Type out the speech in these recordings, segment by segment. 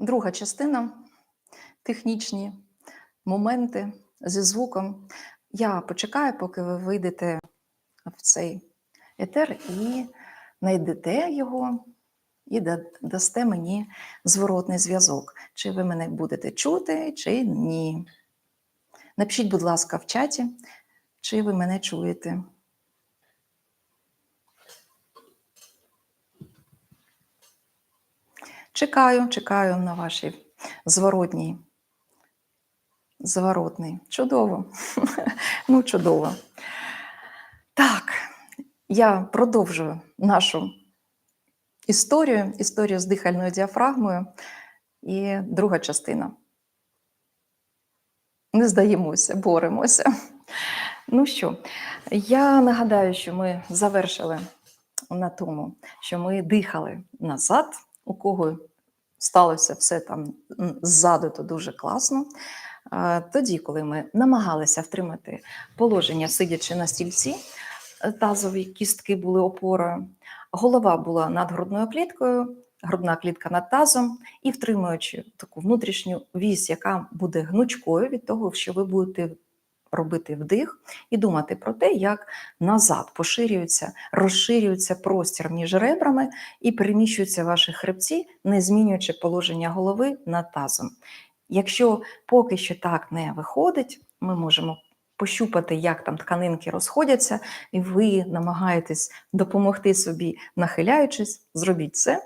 Друга частина технічні моменти зі звуком. Я почекаю, поки ви вийдете в цей етер і знайдете його, і дасте мені зворотний зв'язок. Чи ви мене будете чути, чи ні. Напишіть, будь ласка, в чаті, чи ви мене чуєте. Чекаю, чекаю на ваші зворотній. Зворотний. Чудово. ну, чудово. Так, я продовжую нашу історію, історію з дихальною діафрагмою. І друга частина. Не здаємося, боремося. Ну що, я нагадаю, що ми завершили на тому, що ми дихали назад, у кого сталося все там ззаду, то дуже класно. Тоді, коли ми намагалися втримати положення, сидячи на стільці, е, тазові кістки були опорою, голова була над грудною кліткою, грудна клітка над тазом, і втримуючи таку внутрішню вісь, яка буде гнучкою від того, що ви будете робити вдих, і думати про те, як назад поширюється, розширюється простір між ребрами і переміщуються ваші хребці, не змінюючи положення голови над тазом. Якщо поки що так не виходить, ми можемо пощупати, як там тканинки розходяться, і ви намагаєтесь допомогти собі, нахиляючись, зробіть це.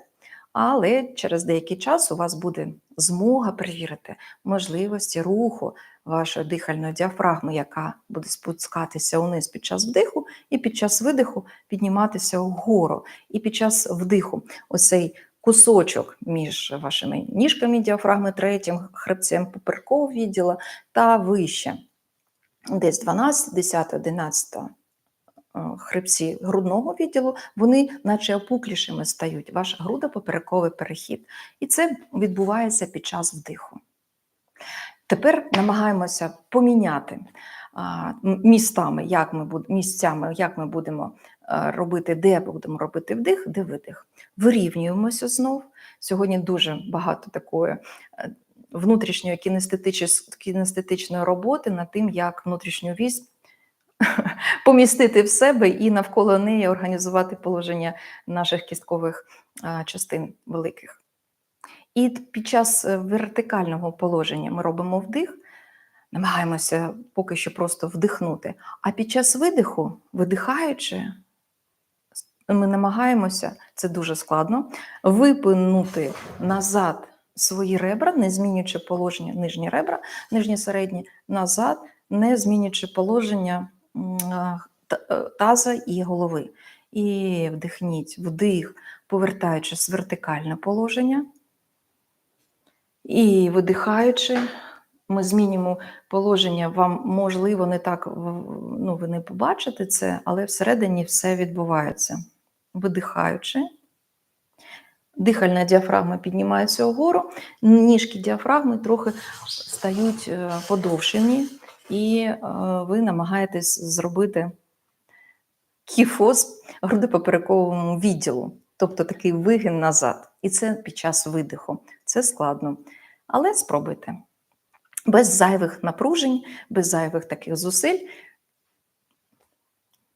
Але через деякий час у вас буде змога перевірити можливості руху вашої дихальної діафрагми, яка буде спускатися униз під час вдиху, і під час видиху підніматися вгору. І під час вдиху оцей кусочок між вашими ніжками діафрагми, третім хребцем поперекового відділу та вище. Десь 12, 10, 11 е, хребці грудного відділу, вони наче опуклішими стають, ваш грудопоперековий перехід. І це відбувається під час вдиху. Тепер намагаємося поміняти містами, як ми буд- місцями, як ми будемо е, робити, де будемо робити вдих, де видих. Вирівнюємося знов. Сьогодні дуже багато такої е, внутрішньої кінестетичної роботи над тим, як внутрішню вісь помістити в себе і навколо неї організувати положення наших кісткових частин великих. І під час е, вертикального положення ми робимо вдих, намагаємося поки що просто вдихнути. А під час видиху, видихаючи, ми намагаємося, це дуже складно, випинути назад свої ребра, не змінюючи положення нижні ребра, нижні середні, назад, не змінюючи положення е, таза і голови. І вдихніть, вдих, повертаючись в вертикальне положення. І видихаючи, ми змінюємо положення. Вам можливо не так ну, ви не побачите це, але всередині все відбувається. Видихаючи, дихальна діафрагма піднімається вгору, ніжки діафрагми трохи стають е, подовшені, і е, ви намагаєтесь зробити кіфоз грудопоперековому відділу, тобто такий вигин назад. І це під час видиху. Це складно. Але спробуйте. Без зайвих напружень, без зайвих таких зусиль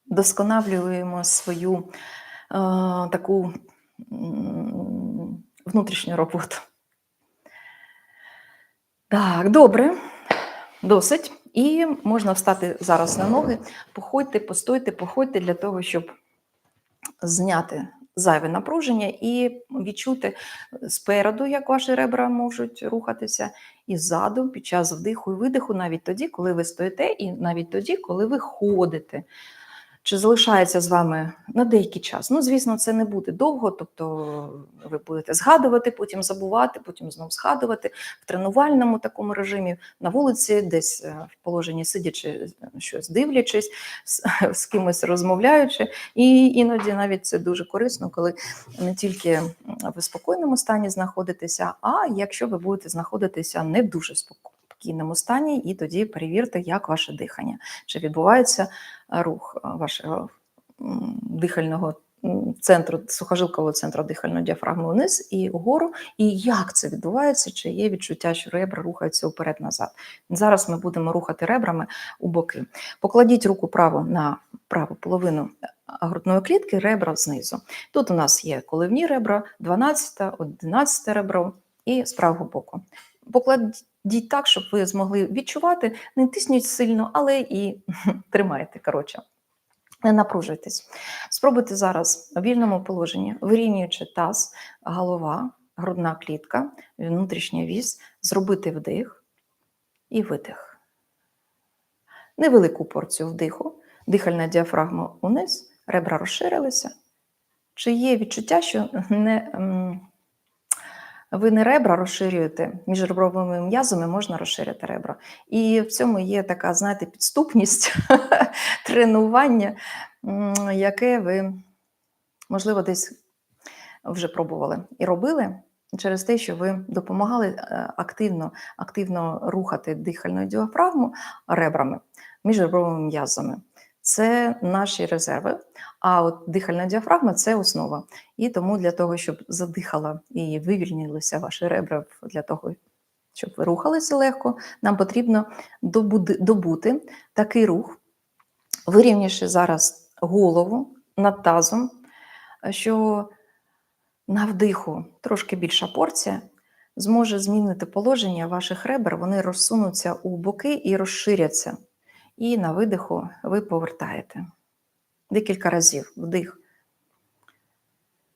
досконалюємо свою е, таку м, внутрішню роботу. Так, добре, досить. І можна встати зараз на ноги, походьте, постойте, походьте для того, щоб зняти зайве напруження і відчути спереду, як ваші ребра можуть рухатися, і ззаду під час вдиху і видиху, навіть тоді, коли ви стоїте, і навіть тоді, коли ви ходите. Чи залишається з вами на деякий час? Ну, звісно, це не буде довго, тобто ви будете згадувати, потім забувати, потім знову згадувати в тренувальному такому режимі, на вулиці, десь е, в положенні сидячи, щось дивлячись, з, з кимось розмовляючи. І іноді навіть це дуже корисно, коли не тільки в спокійному стані знаходитеся, а якщо ви будете знаходитися не дуже споко- спокійному стані, і тоді перевірте, як ваше дихання, чи відбувається е, рух е, вашого дихального центру, сухожилкового центру дихальної діафрагми вниз і вгору. І як це відбувається, чи є відчуття, що ребра рухаються вперед-назад. Зараз ми будемо рухати ребрами у боки. Покладіть руку праву на праву половину е, грудної клітки, ребра знизу. Тут у нас є коливні ребра, 12, 11 ребро і з правого боку. Покладіть так, щоб ви змогли відчувати, не тисніть сильно, але і тримайте. Коротше. Не напружуйтесь. Спробуйте зараз у вільному положенні, вирівнюючи таз, голова, грудна клітка, внутрішня вісь, зробити вдих і видих. Невелику порцію вдиху, дихальна діафрагма униз, ребра розширилися. Чи є відчуття, що не, м, ви не ребра розширюєте, між ребровими м'язами можна розширити ребра. І в цьому є така, знаєте, підступність тренування, яке ви, можливо, десь вже пробували і робили через те, що ви допомагали е, активно, активно рухати дихальну діафрагму ребрами між ребровими м'язами. Це наші резерви. А от дихальна діафрагма це основа. І тому для того, щоб задихала і вивільнилися ваші ребра для того, щоб ви рухалися легко, нам потрібно добути такий рух, вирівнявши зараз голову над тазом, що на вдиху трошки більша порція зможе змінити положення ваших ребер, вони розсунуться у боки і розширяться. І на видиху ви повертаєте. Декілька разів вдих.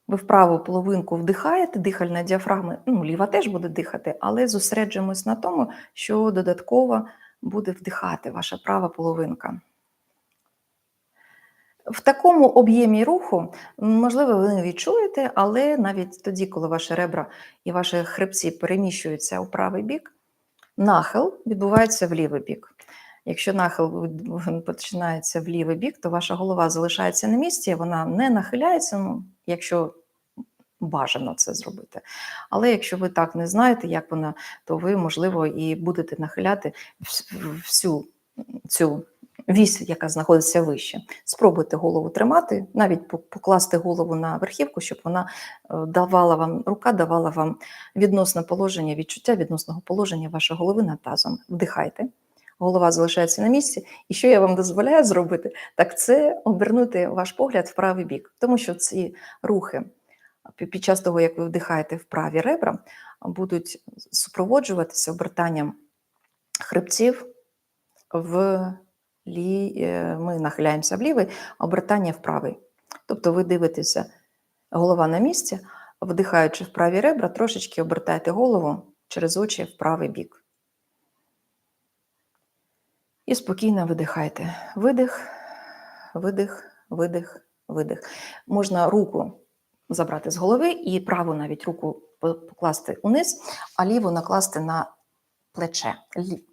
Ви в праву половинку вдихаєте, дихальна діафрагма, ну, ліва теж буде дихати, але зосереджуємось на тому, що додатково буде вдихати ваша права половинка. В такому об'ємі руху, можливо, ви не відчуєте, але навіть тоді, коли ваші ребра і ваші хребці переміщуються у правий бік, нахил відбувається в лівий бік. Якщо нахил починається в лівий бік, то ваша голова залишається на місці, вона не нахиляється, ну, якщо бажано це зробити. Але якщо ви так не знаєте, як вона, то ви, можливо, і будете нахиляти всю цю вісь, яка знаходиться вище. Спробуйте голову тримати, навіть покласти голову на верхівку, щоб вона е, давала вам, рука давала вам відносне положення, відчуття відносного положення вашої голови над тазом. Вдихайте. Голова залишається на місці. І що я вам дозволяю зробити, так це обернути ваш погляд в правий бік, тому що ці рухи під час того, як ви вдихаєте в праві ребра, будуть супроводжуватися обертанням хребців в лі... е, ми нахиляємося в лівий, обертання в правий. Тобто ви дивитеся голова на місці, вдихаючи в праві ребра, трошечки обертайте голову через очі в правий бік. І спокійно видихайте. Видих, видих, видих, видих. Можна руку забрати з голови і праву навіть руку покласти униз, а ліву накласти на плече,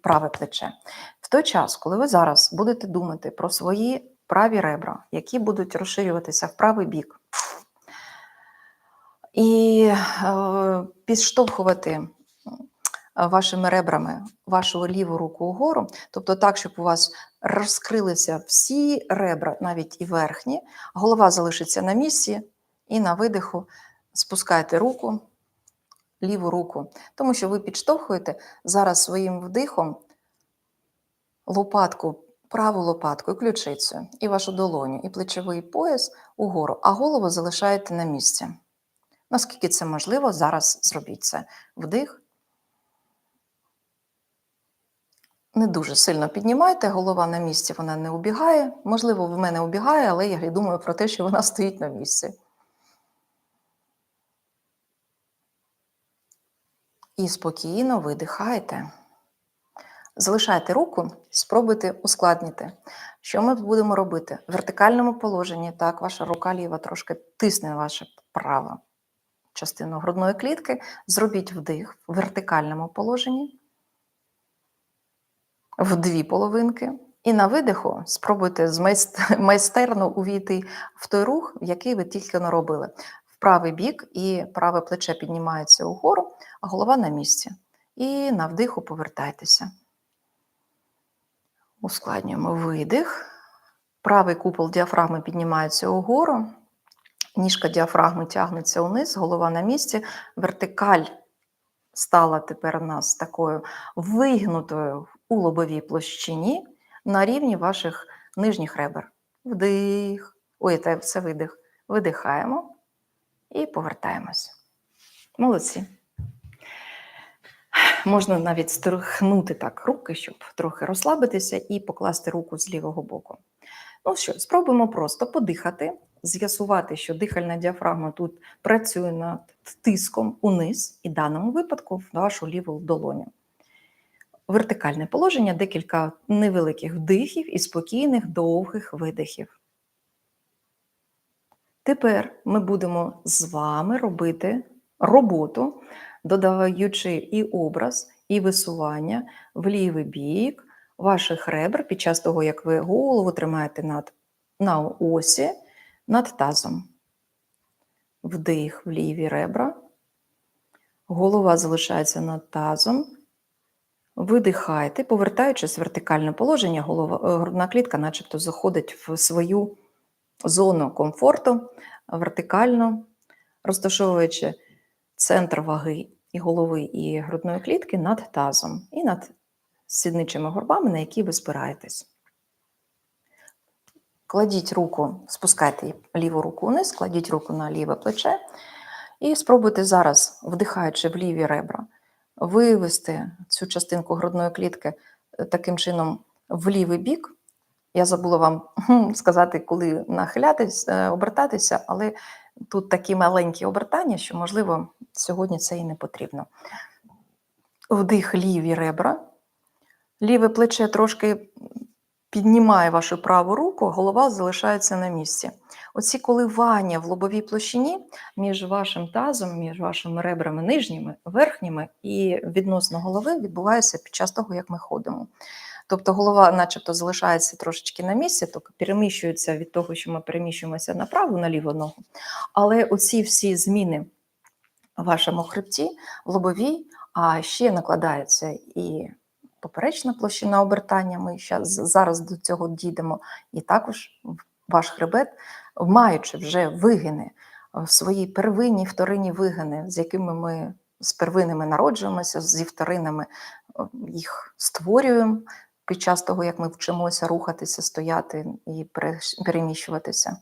праве плече. В той час, коли ви зараз будете думати про свої праві ребра, які будуть розширюватися в правий бік, і е, підштовхувати вашими ребрами вашу ліву руку угору, тобто так, щоб у вас розкрилися всі ребра, навіть і верхні, голова залишиться на місці, і на видиху спускайте руку, ліву руку, тому що ви підштовхуєте зараз своїм вдихом лопатку, праву лопатку і ключицю, і вашу долоню, і плечовий пояс угору, а голову залишаєте на місці. Наскільки це можливо, зараз зробіть це. Вдих. Не дуже сильно піднімайте, голова на місці, вона не убігає. Можливо, в мене убігає, але я думаю про те, що вона стоїть на місці. І спокійно видихайте. Залишайте руку, спробуйте ускладнити. Що ми будемо робити? В вертикальному положенні, так, ваша рука ліва трошки тисне ваша права частину грудної клітки. Зробіть вдих в вертикальному положенні, в дві половинки. І на видиху спробуйте майстерно увійти в той рух, який ви тільки не робили. В правий бік і праве плече піднімається угору, а голова на місці. І на вдиху повертайтеся. Ускладнюємо видих. Правий купол діафрагми піднімається угору. Ніжка діафрагми тягнеться униз, голова на місці, вертикаль стала тепер у нас такою вигнутою у лобовій площині на рівні ваших нижніх ребер. Вдих. Ой, це, це видих. Видихаємо і повертаємося. Молодці. Можна навіть стрихнути так руки, щоб трохи розслабитися і покласти руку з лівого боку. Ну що, спробуємо просто подихати, з'ясувати, що дихальна діафрагма тут працює над тиском униз, і в даному випадку в вашу ліву долоню. Вертикальне положення, декілька невеликих вдихів і спокійних довгих видихів. Тепер ми будемо з вами робити роботу, додаючи і образ, і висування в лівий бік ваших ребер під час того, як ви голову тримаєте над, на осі над тазом. Вдих в ліві ребра. Голова залишається над тазом. Видихайте, повертаючись в вертикальне положення, голова, е, грудна клітка начебто заходить в свою зону комфорту, вертикально розташовуючи центр ваги і голови і грудної клітки над тазом і над сідничими горбами, на які ви спираєтесь. Кладіть руку, спускайте ліву руку вниз, кладіть руку на ліве плече і спробуйте зараз, вдихаючи в ліві ребра, вивести цю частинку грудної клітки е, таким чином в лівий бік. Я забула вам сказати, коли нахилятись, е, обертатися, але тут такі маленькі обертання, що, можливо, сьогодні це і не потрібно. Вдих ліві ребра, ліве плече трошки піднімає вашу праву руку, голова залишається на місці. Оці коливання в лобовій площині між вашим тазом, між вашими ребрами нижніми, верхніми і відносно голови відбуваються під час того, як ми ходимо. Тобто голова, начебто, залишається трошечки на місці, тобто переміщується від того, що ми переміщуємося на праву, на ліву ногу. Але оці всі зміни в вашому хребті, в лобовій, а ще накладається і поперечна площина обертання. Ми зараз до цього дійдемо, і також ваш хребет, маючи вже вигини, в свої первинні, вторинні вигини, з якими ми з первинними народжуємося, зі вторинами їх створюємо під час того, як ми вчимося рухатися, стояти і переміщуватися.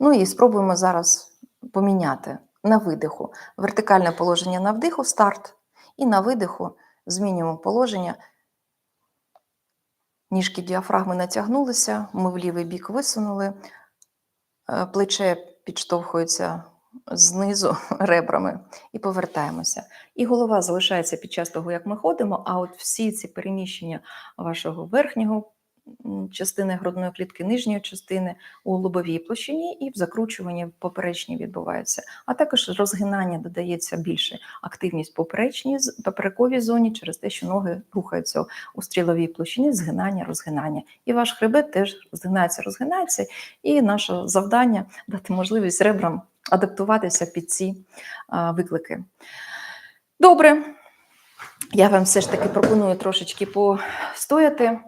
Ну і спробуємо зараз поміняти на видиху. Вертикальне положення на вдиху старт, і на видиху змінюємо положення. Ніжки діафрагми натягнулися, ми в лівий бік висунули, е, плече підштовхується знизу ребрами і повертаємося. І голова залишається під час того, як ми ходимо, а от всі ці переміщення вашого верхнього частини грудної клітки, нижньої частини у лобовій площині і в закручуванні в поперечній відбувається. А також розгинання додається більше активність поперечній поперековій зоні через те, що ноги рухаються у стріловій площині, згинання, розгинання. І ваш хребет теж згинається, розгинається. І наше завдання дати можливість ребрам адаптуватися під ці виклики. Добре. Я вам все ж таки пропоную трошечки постояти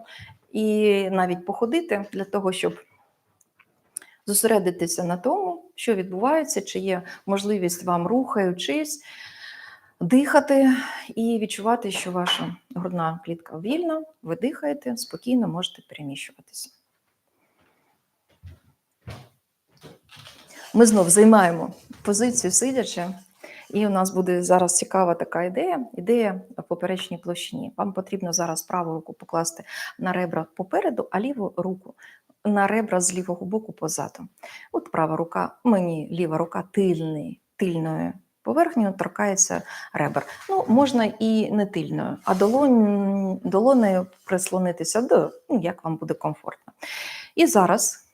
і навіть походити для того, щоб зосередитися на тому, що відбувається, чи є можливість вам, рухаючись, дихати і відчувати, що ваша грудна клітка вільна, ви дихаєте, спокійно можете переміщуватися. Ми знов займаємо позицію сидячи, і у нас буде зараз цікава така ідея, ідея в поперечній площині. Вам потрібно зараз праву руку покласти на ребра попереду, а ліву руку на ребра з лівого боку позаду. От права рука, мені ліва рука тильний, тильною поверхнею торкається ребер. Ну, можна і не тильною, а долонь, долонею прислонитися до, ну, як вам буде комфортно. І зараз,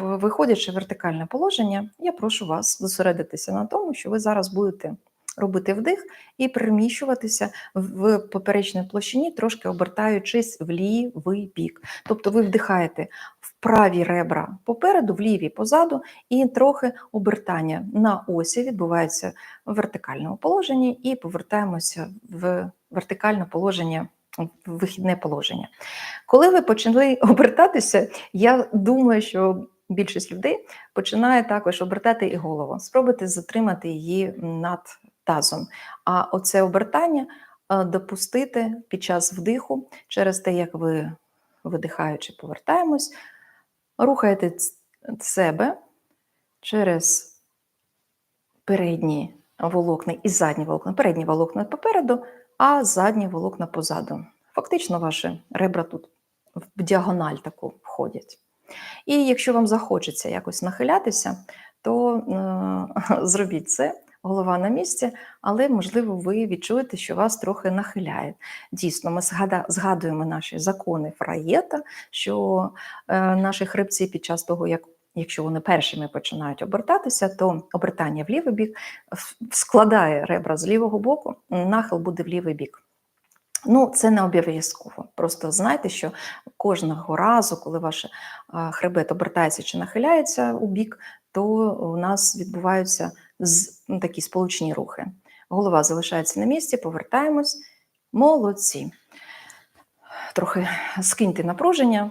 виходячи в вертикальне положення, я прошу вас зосередитися на тому, що ви зараз будете робити вдих і переміщуватися в поперечній площині, трошки обертаючись в лівий бік. Тобто ви вдихаєте в праві ребра попереду, в ліві позаду, і трохи обертання на осі відбувається в вертикальному положенні, і повертаємося в вертикальне положення, вихідне положення. Коли ви почали обертатися, я думаю, що більшість людей починає також обертати і голову. Спробуйте затримати її над тазом. А оце обертання е, допустити під час вдиху через те, як ви видихаючи повертаємось, рухаєте себе через передні волокна і задні волокна. Передні волокна попереду, а задні волокна позаду. Фактично, ваші ребра тут в діагональ таку входять. І якщо вам захочеться якось нахилятися, то е, зробіть це, голова на місці, але, можливо, ви відчуєте, що вас трохи нахиляє. Дійсно, ми згадуємо наші закони Фраєта, що е, наші хребці під час того, як Якщо вони першими починають обертатися, то обертання в лівий бік складає ребра з лівого боку, нахил буде в лівий бік. Ну, це не обов'язково. Просто знайте, що кожного разу, коли ваш хребет обертається чи нахиляється у бік, то у нас відбуваються ну, такі сполучні рухи. Голова залишається на місці, повертаємось. Молодці. Трохи скиньте напруження.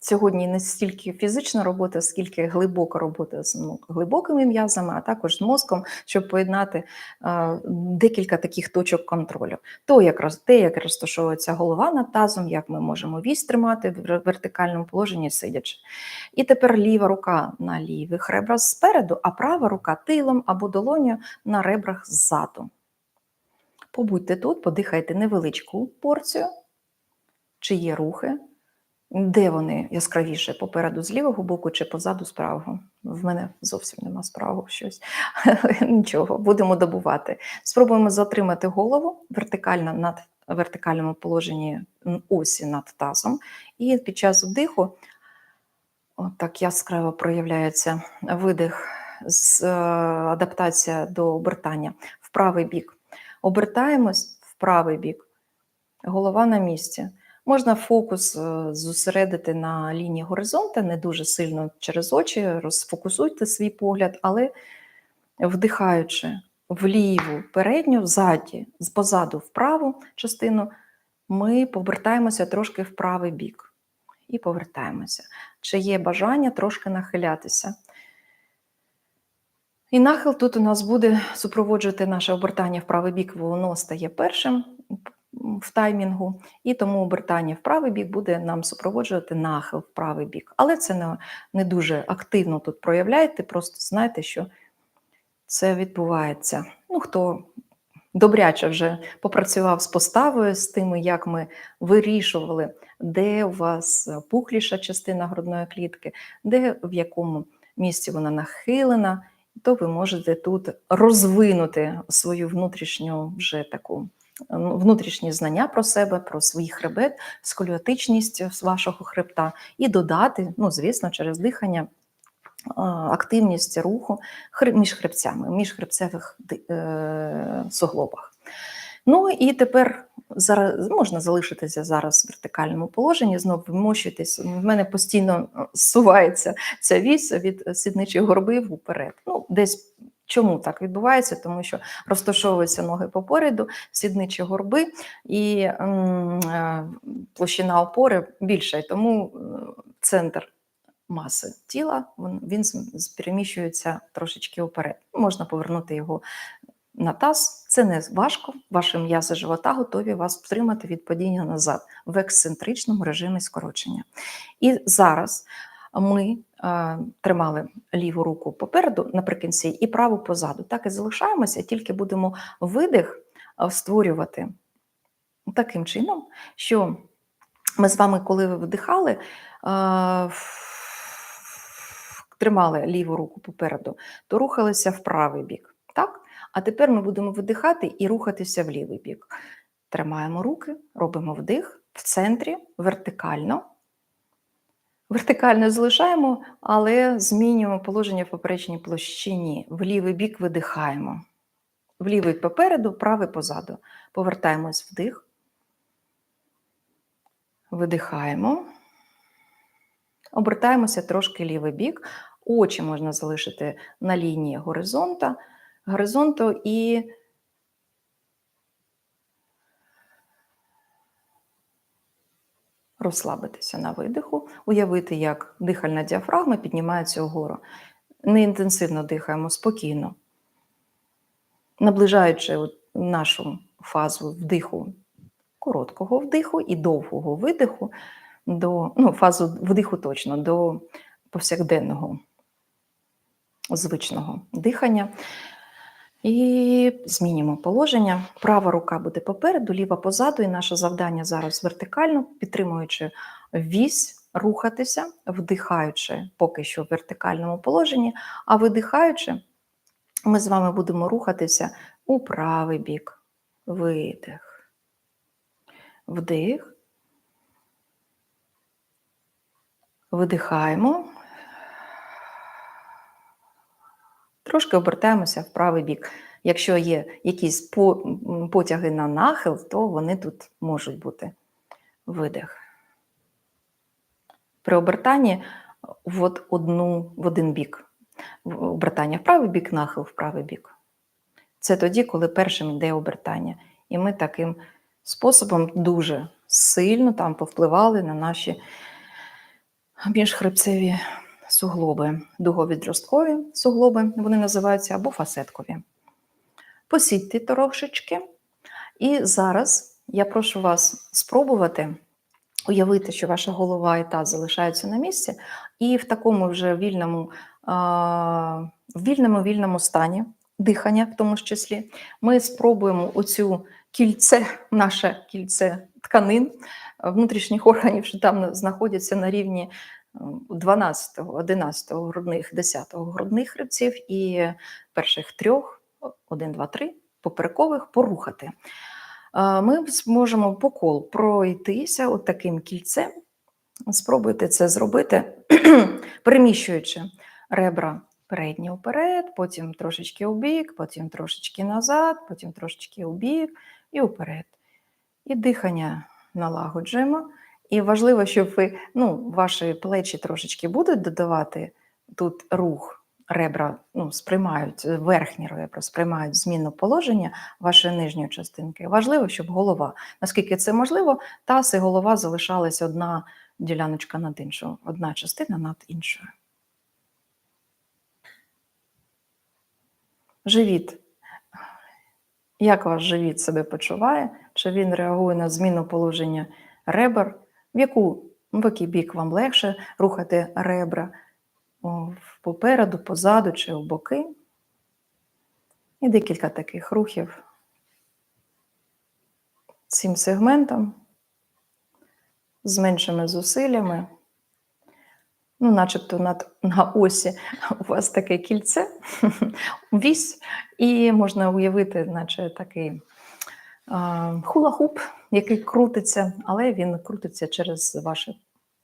Сьогодні не стільки фізична робота, скільки глибока робота з ну, глибокими м'язами, а також з мозком, щоб поєднати е, декілька таких точок контролю. То як роз- те, як розташовується голова над тазом, як ми можемо вісь тримати в вертикальному положенні сидячи. І тепер ліва рука на лівих ребрах спереду, а права рука тилом або долоню на ребрах ззаду. Побудьте тут, подихайте невеличку порцію, чи є рухи, де вони яскравіше попереду з лівого боку чи позаду з правого. В мене зовсім нема з правого щось. Нічого, будемо добувати. Спробуємо затримати голову вертикально над вертикальному положенні осі над тазом. І під час вдиху так яскраво проявляється видих з е, адаптація до обертання в правий бік. Обертаємось в правий бік, голова на місці. Можна фокус е, зосередити на лінії горизонта, не дуже сильно через очі, розфокусуйте свій погляд, але вдихаючи вліву, передню, ззаді, позаду в праву частину, ми повертаємося трошки в правий бік і повертаємося. Чи є бажання трошки нахилятися? І нахил тут у нас буде супроводжувати наше обертання в правий бік, воно стає першим в таймінгу, і тому обертання в правий бік буде нам супроводжувати нахил в правий бік. Але це не, не дуже активно тут проявляєте, просто знайте, що це відбувається. Ну, хто добряче вже попрацював з поставою, з тими, як ми вирішували, де у вас пухліша частина грудної клітки, де в якому місці вона нахилена, то ви можете тут розвинути свою внутрішню вже таку внутрішні знання про себе, про свій хребет, сколіотичність з вашого хребта, і додати, ну, звісно, через дихання. Активність руху між хребцями, між хребцевих е, суглобах. Ну і тепер зараз можна залишитися зараз в вертикальному положенні, знову вмощуйтесь. В мене постійно е, зсувається ця вісь від сідничої горби вперед. Ну, десь чому так відбувається? Тому що розташовуються ноги попереду, сідничі горби, і м, е, площина опори більша, і тому е, центр маси тіла він, переміщується трошечки вперед. Можна повернути його на таз. Це не важко. Ваші м'язи живота готові вас втримати від падіння назад в ексцентричному режимі скорочення. І зараз ми е, тримали ліву руку попереду наприкінці і праву позаду. Так і залишаємося, тільки будемо видих е, створювати таким чином, що ми з вами, коли вдихали, е, тримали ліву руку попереду, то рухалися в правий бік. Так? А тепер ми будемо видихати і рухатися в лівий бік. Тримаємо руки, робимо вдих в центрі, вертикально. Вертикально залишаємо, але змінюємо положення в поперечній площині. В лівий бік видихаємо. В лівий попереду, правий позаду. Повертаємось вдих. Видихаємо. Обертаємося трошки лівий бік. Очі можна залишити на лінії горизонта, горизонту і розслабитися на видиху, уявити, як дихальна діафрагма піднімається вгору. Не інтенсивно дихаємо, спокійно, наближаючи нашу фазу вдиху, короткого вдиху і довгого видиху до ну, фазу вдиху точно до повсякденного звичного дихання. І змінюємо положення. Права рука буде попереду, ліва позаду, і наше завдання зараз вертикально, підтримуючи вісь, рухатися, вдихаючи поки що в вертикальному положенні, а видихаючи, ми з вами будемо рухатися у правий бік. Видих. Вдих. Видихаємо. Трошки обертаємося в правий бік. Якщо є якісь по- потяги на нахил, то вони тут можуть бути. Видих. При обертанні в, одну, в один бік. Обертання в правий бік, нахил в правий бік. Це тоді, коли першим йде обертання. І ми таким способом дуже сильно там повпливали на наші міжхребцеві суглоби, дуговідросткові суглоби, вони називаються, або фасеткові. Посідьте трошечки. І зараз я прошу вас спробувати уявити, що ваша голова і таз залишаються на місці, і в такому вже вільному, вільному вільному стані дихання, в тому числі, ми спробуємо оцю кільце, наше кільце тканин внутрішніх органів, що там знаходяться на рівні 12, 11 грудних, 10 грудних хребців і перших трьох, 1, 2, 3, поперекових порухати. Ми зможемо по колу пройтися таким кільцем. Спробуйте це зробити, переміщуючи ребра передні вперед, потім трошечки у бік, потім трошечки назад, потім трошечки у бік і вперед. І дихання налагоджуємо. І важливо, щоб ви, ну, ваші плечі трошечки будуть додавати тут рух, ребра ну, сприймають, верхні ребра сприймають зміну положення вашої нижньої частинки. Важливо, щоб голова, наскільки це можливо, таз і голова залишалась одна діляночка над іншою, одна частина над іншою. Живіт. Як ваш живіт себе почуває? Чи він реагує на зміну положення ребер? В яку в який бік вам легше рухати ребра попереду, позаду чи в боки? І декілька таких рухів цим сегментом з меншими зусиллями. Ну, начебто над, на осі у вас таке кільце, вісь, і можна уявити, наче такий хула-хуп, який крутиться, але він крутиться через ваші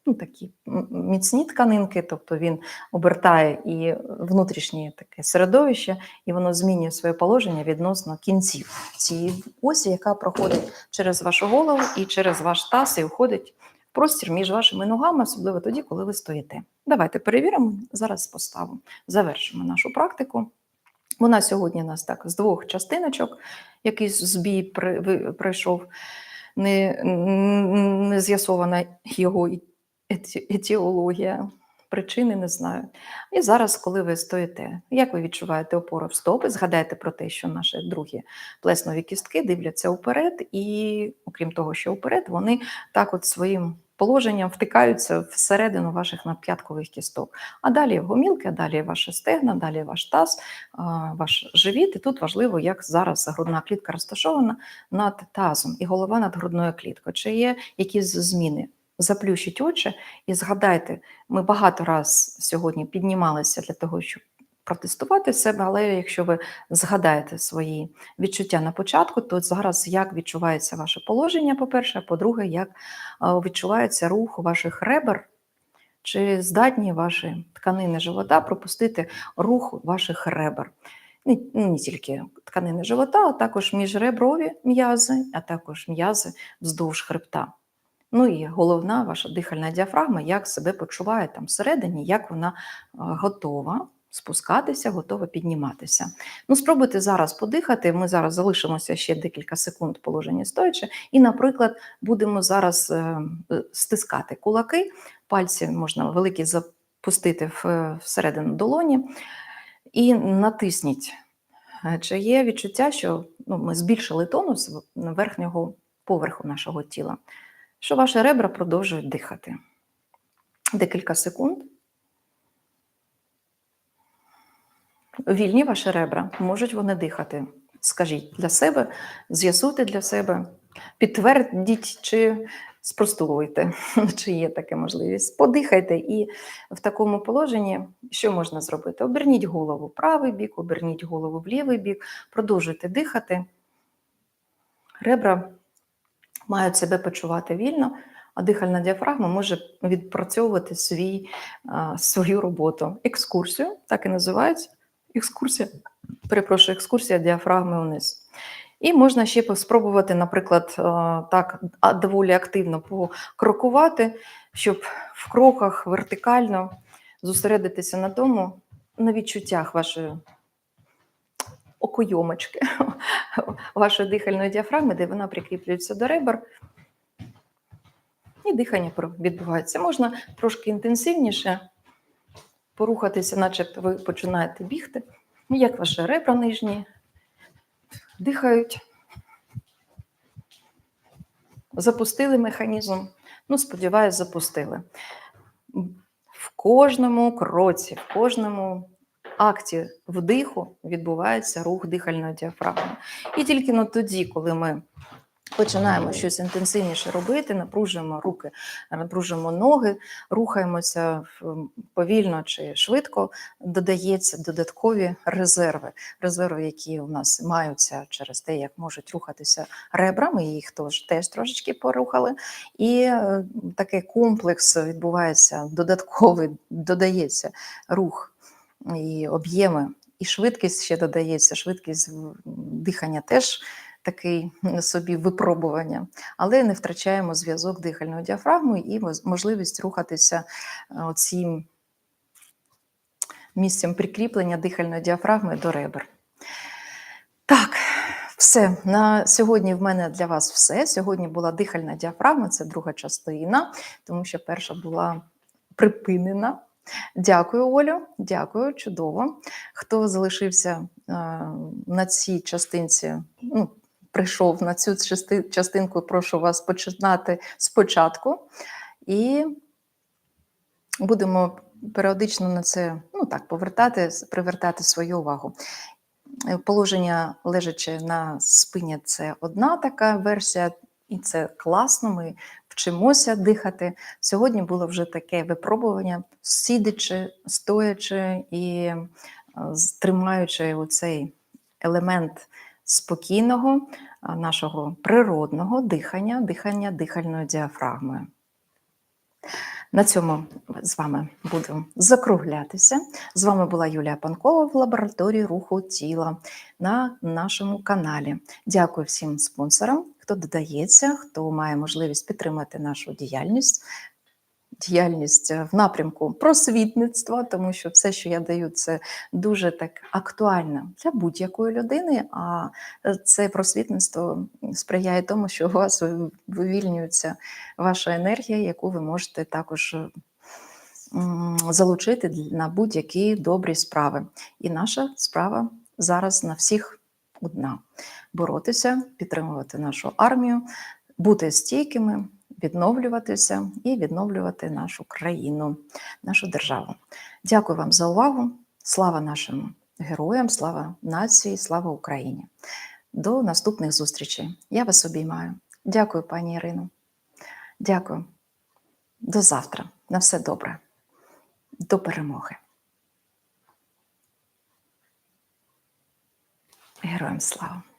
ну, такі міцні тканинки, тобто він обертає і внутрішнє таке середовище, і воно змінює своє положення відносно кінців цієї осі, яка проходить через вашу голову і через ваш таз, і входить в простір між вашими ногами, особливо тоді, коли ви стоїте. Давайте перевіримо зараз поставу. Завершимо нашу практику. Вона сьогодні нас так з двох частиночок, якийсь збій при- пройшов, не, не з'ясована його етіологія, причини не знаю. І зараз, коли ви стоїте, як ви відчуваєте опору в стопи, згадайте про те, що наші другі плеснові кістки дивляться вперед, і окрім того, що вперед, вони так от своїм положенням втикаються всередину ваших надп'яткових кісток. А далі гомілки, а далі ваші стегна, далі ваш таз, ваш живіт. І тут важливо, як зараз грудна клітка розташована над тазом і голова над грудною кліткою. Чи є якісь зміни? Заплющіть очі і згадайте, ми багато раз сьогодні піднімалися для того, щоб протестувати себе, але якщо ви згадаєте свої відчуття на початку, то зараз як відчувається ваше положення, по-перше, а по-друге, як відчувається рух ваших ребер, чи здатні ваші тканини живота пропустити рух ваших ребер. Не, не тільки тканини живота, а також міжреброві м'язи, а також м'язи вздовж хребта. Ну і головна ваша дихальна діафрагма, як себе почуває там всередині, як вона готова спускатися, готова підніматися. Ну, спробуйте зараз подихати. Ми зараз залишимося ще декілька секунд в положенні стоячи, і, наприклад, будемо зараз е, стискати кулаки, пальці можна великі запустити всередину долоні і натисніть. Е, Чи є відчуття, що ну, ми збільшили тонус верхнього поверху нашого тіла, що ваші ребра продовжують дихати? Декілька секунд. Вільні ваші ребра, можуть вони дихати. Скажіть для себе, з'ясуйте для себе, підтвердіть чи спростовуйте, чи є така можливість. Подихайте і в такому положенні що можна зробити? Оберніть голову в правий бік, оберніть голову в лівий бік, продовжуйте дихати. Ребра мають себе почувати вільно, а дихальна діафрагма може відпрацьовувати свій, свою роботу. Екскурсію, так і називається. Екскурсія, перепрошую, екскурсія діафрагми вниз. І можна ще спробувати, наприклад, так доволі активно покрокувати, щоб в кроках вертикально зосередитися на тому, на відчуттях вашої окойомочки, вашої дихальної діафрагми, де вона прикріплюється до ребер. І дихання відбувається. Можна трошки інтенсивніше порухатися, начебто ви починаєте бігти. Ну, Як ваші ребра нижні дихають. Запустили механізм. Ну, сподіваюсь, запустили. В кожному кроці, в кожному акті вдиху відбувається рух дихальної діафрагми. І тільки ну, тоді, коли ми починаємо щось інтенсивніше робити, напружуємо руки, напружуємо ноги, рухаємося повільно чи швидко, додається додаткові резерви. Резерви, які у нас маються через те, як можуть рухатися ребра, ми їх теж, теж трошечки порухали. І е, такий комплекс відбувається додатковий, додається рух і об'єми, і швидкість ще додається. Швидкість дихання теж такий собі випробування, але не втрачаємо зв'язок дихальної діафрагми і можливість рухатися е, цим місцем прикріплення дихальної діафрагми до ребер. Так, все. На сьогодні в мене для вас все. Сьогодні була дихальна діафрагма, це друга частина, тому що перша була припинена. Дякую, Олю. Дякую, чудово. Хто залишився е, на цій частинці, ну, прийшов на цю частинку, прошу вас починати спочатку. І будемо періодично на це ну, так, повертати, привертати свою увагу. Е, Положення лежачи на спині це одна така версія, і це класно. Ми вчимося дихати. Сьогодні було вже таке випробування, сидячи, стоячи і е, тримаючи оцей елемент спокійного, нашого природного дихання, дихання дихальною діафрагмою. На цьому з вами буду закруглятися. З вами була Юлія Панкова в лабораторії руху тіла на нашому каналі. Дякую всім спонсорам, хто додається, хто має можливість підтримати нашу діяльність. Діяльність е, в напрямку просвітництва, тому що все, що я даю, це дуже так актуально для будь-якої людини. А е, це просвітництво сприяє тому, що у вас вивільнюється ваша енергія, яку ви можете також е, залучити на будь-які добрі справи. І наша справа зараз на всіх одна: боротися, підтримувати нашу армію, бути стійкими, відновлюватися і відновлювати нашу країну, нашу державу. Дякую вам за увагу. Слава нашим героям, слава нації, слава Україні. До наступних зустрічей. Я вас обіймаю. Дякую, пані Ірино. Дякую. До завтра. На все добре. До перемоги. Героям слава!